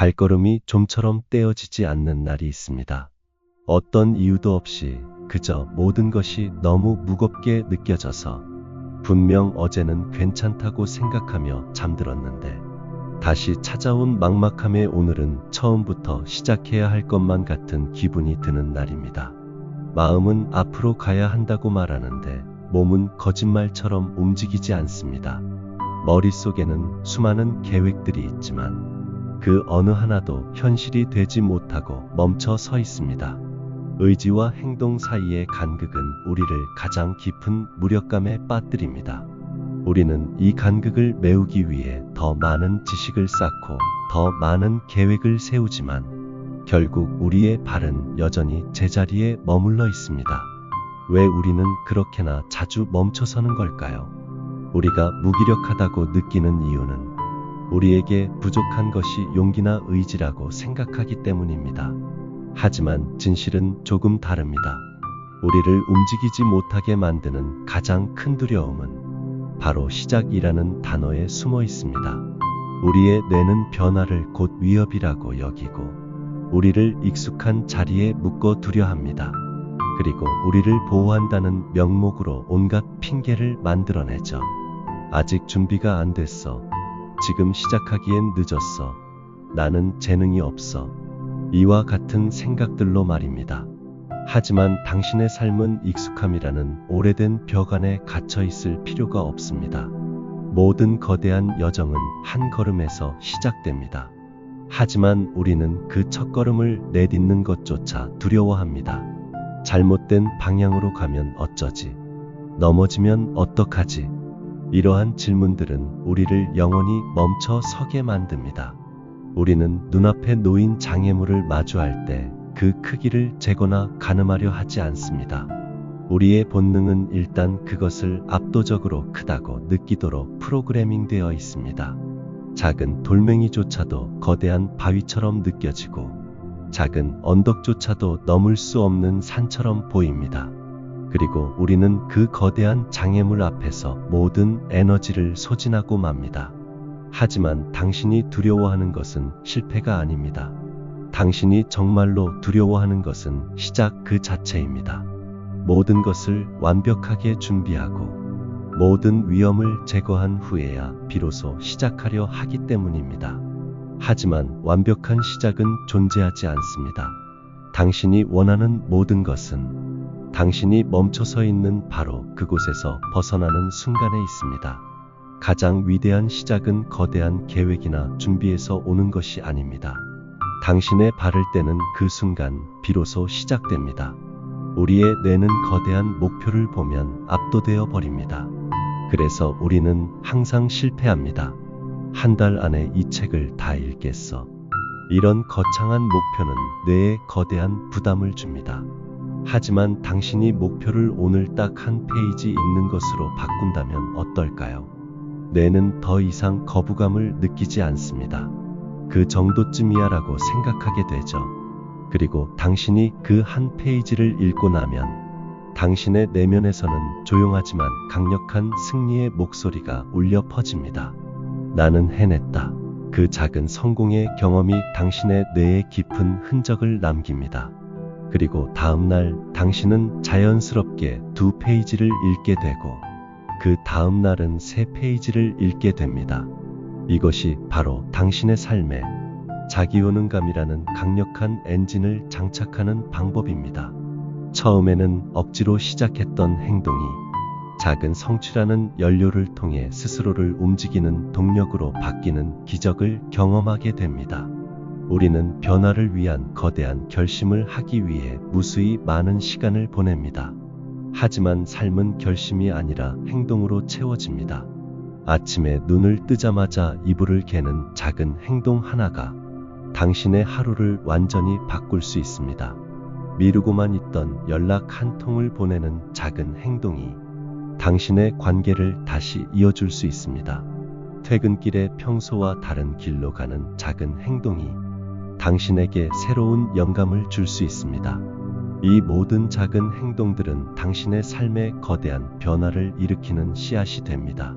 발걸음이 좀처럼 떼어지지 않는 날이 있습니다. 어떤 이유도 없이 그저 모든 것이 너무 무겁게 느껴져서 분명 어제는 괜찮다고 생각하며 잠들었는데 다시 찾아온 막막함에 오늘은 처음부터 시작해야 할 것만 같은 기분이 드는 날입니다. 마음은 앞으로 가야 한다고 말하는데 몸은 거짓말처럼 움직이지 않습니다. 머릿속에는 수많은 계획들이 있지만 그 어느 하나도 현실이 되지 못하고 멈춰 서 있습니다. 의지와 행동 사이의 간극은 우리를 가장 깊은 무력감에 빠뜨립니다. 우리는 이 간극을 메우기 위해 더 많은 지식을 쌓고 더 많은 계획을 세우지만 결국 우리의 발은 여전히 제자리에 머물러 있습니다. 왜 우리는 그렇게나 자주 멈춰서는 걸까요? 우리가 무기력하다고 느끼는 이유는 우리에게 부족한 것이 용기나 의지라고 생각하기 때문입니다. 하지만 진실은 조금 다릅니다. 우리를 움직이지 못하게 만드는 가장 큰 두려움은 바로 시작이라는 단어에 숨어 있습니다. 우리의 뇌는 변화를 곧 위협이라고 여기고 우리를 익숙한 자리에 묶어 두려 합니다. 그리고 우리를 보호한다는 명목으로 온갖 핑계를 만들어내죠. 아직 준비가 안 됐어. 지금 시작하기엔 늦었어. 나는 재능이 없어. 이와 같은 생각들로 말입니다. 하지만 당신의 삶은 익숙함이라는 오래된 벽 안에 갇혀 있을 필요가 없습니다. 모든 거대한 여정은 한 걸음에서 시작됩니다. 하지만 우리는 그 첫 걸음을 내딛는 것조차 두려워합니다. 잘못된 방향으로 가면 어쩌지? 넘어지면 어떡하지? 이러한 질문들은 우리를 영원히 멈춰 서게 만듭니다. 우리는 눈앞에 놓인 장애물을 마주할 때 그 크기를 재거나 가늠하려 하지 않습니다. 우리의 본능은 일단 그것을 압도적으로 크다고 느끼도록 프로그래밍 되어 있습니다. 작은 돌멩이조차도 거대한 바위처럼 느껴지고 작은 언덕조차도 넘을 수 없는 산처럼 보입니다. 그리고 우리는 그 거대한 장애물 앞에서 모든 에너지를 소진하고 맙니다. 하지만 당신이 두려워하는 것은 실패가 아닙니다. 당신이 정말로 두려워하는 것은 시작 그 자체입니다. 모든 것을 완벽하게 준비하고 모든 위험을 제거한 후에야 비로소 시작하려 하기 때문입니다. 하지만 완벽한 시작은 존재하지 않습니다. 당신이 원하는 모든 것은 당신이 멈춰서 있는 바로 그곳에서 벗어나는 순간에 있습니다. 가장 위대한 시작은 거대한 계획이나 준비에서 오는 것이 아닙니다. 당신의 발을 떼는 그 순간 비로소 시작됩니다. 우리의 뇌는 거대한 목표를 보면 압도되어 버립니다. 그래서 우리는 항상 실패합니다. 한 달 안에 이 책을 다 읽겠어. 이런 거창한 목표는 뇌에 거대한 부담을 줍니다. 하지만 당신이 목표를 오늘 딱 한 페이지 읽는 것으로 바꾼다면 어떨까요? 뇌는 더 이상 거부감을 느끼지 않습니다. 그 정도쯤이야 라고 생각하게 되죠. 그리고 당신이 그 한 페이지를 읽고 나면 당신의 내면에서는 조용하지만 강력한 승리의 목소리가 울려 퍼집니다. 나는 해냈다. 그 작은 성공의 경험이 당신의 뇌에 깊은 흔적을 남깁니다. 그리고 다음날 당신은 자연스럽게 두 페이지를 읽게 되고 그 다음날은 세 페이지를 읽게 됩니다. 이것이 바로 당신의 삶에 자기효능감이라는 강력한 엔진을 장착하는 방법입니다. 처음에는 억지로 시작했던 행동이 작은 성취라는 연료를 통해 스스로를 움직이는 동력으로 바뀌는 기적을 경험하게 됩니다. 우리는 변화를 위한 거대한 결심을 하기 위해 무수히 많은 시간을 보냅니다. 하지만 삶은 결심이 아니라 행동으로 채워집니다. 아침에 눈을 뜨자마자 이불을 개는 작은 행동 하나가 당신의 하루를 완전히 바꿀 수 있습니다. 미루고만 있던 연락 한 통을 보내는 작은 행동이 당신의 관계를 다시 이어줄 수 있습니다. 퇴근길에 평소와 다른 길로 가는 작은 행동이 당신에게 새로운 영감을 줄 수 있습니다. 이 모든 작은 행동들은 당신의 삶에 거대한 변화를 일으키는 씨앗이 됩니다.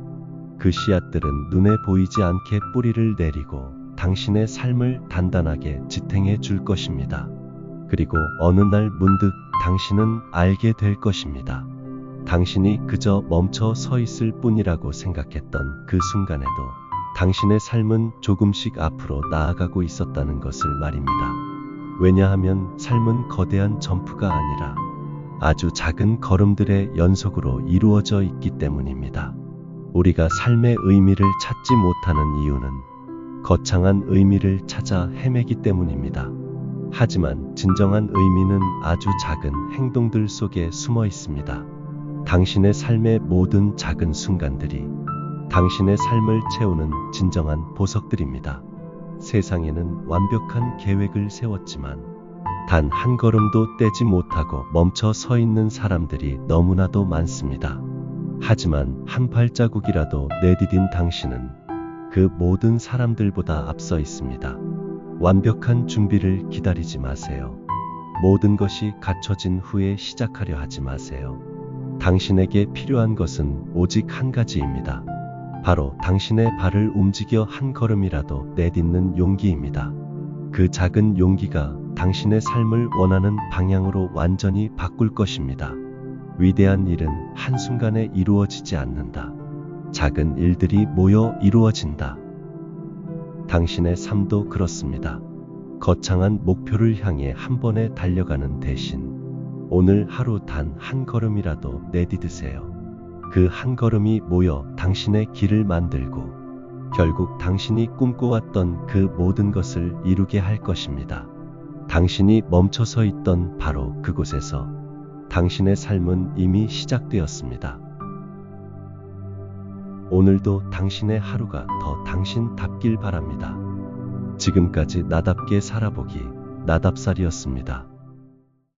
그 씨앗들은 눈에 보이지 않게 뿌리를 내리고 당신의 삶을 단단하게 지탱해 줄 것입니다. 그리고 어느 날 문득 당신은 알게 될 것입니다. 당신이 그저 멈춰 서 있을 뿐이라고 생각했던 그 순간에도 당신의 삶은 조금씩 앞으로 나아가고 있었다는 것을 말입니다. 왜냐하면 삶은 거대한 점프가 아니라 아주 작은 걸음들의 연속으로 이루어져 있기 때문입니다. 우리가 삶의 의미를 찾지 못하는 이유는 거창한 의미를 찾아 헤매기 때문입니다. 하지만 진정한 의미는 아주 작은 행동들 속에 숨어 있습니다. 당신의 삶의 모든 작은 순간들이 당신의 삶을 채우는 진정한 보석들입니다. 세상에는 완벽한 계획을 세웠지만 단 한 걸음도 떼지 못하고 멈춰 서 있는 사람들이 너무나도 많습니다. 하지만 한 발자국이라도 내디딘 당신은 그 모든 사람들보다 앞서 있습니다. 완벽한 준비를 기다리지 마세요. 모든 것이 갖춰진 후에 시작하려 하지 마세요. 당신에게 필요한 것은 오직 한 가지입니다. 바로 당신의 발을 움직여 한 걸음이라도 내딛는 용기입니다. 그 작은 용기가 당신의 삶을 원하는 방향으로 완전히 바꿀 것입니다. 위대한 일은 한순간에 이루어지지 않는다. 작은 일들이 모여 이루어진다. 당신의 삶도 그렇습니다. 거창한 목표를 향해 한 번에 달려가는 대신 오늘 하루 단 한 걸음이라도 내디드세요. 그 한 걸음이 모여 당신의 길을 만들고 결국 당신이 꿈꿔왔던 그 모든 것을 이루게 할 것입니다. 당신이 멈춰서 있던 바로 그곳에서 당신의 삶은 이미 시작되었습니다. 오늘도 당신의 하루가 더 당신답길 바랍니다. 지금까지 나답게 살아보기 나답살이었습니다.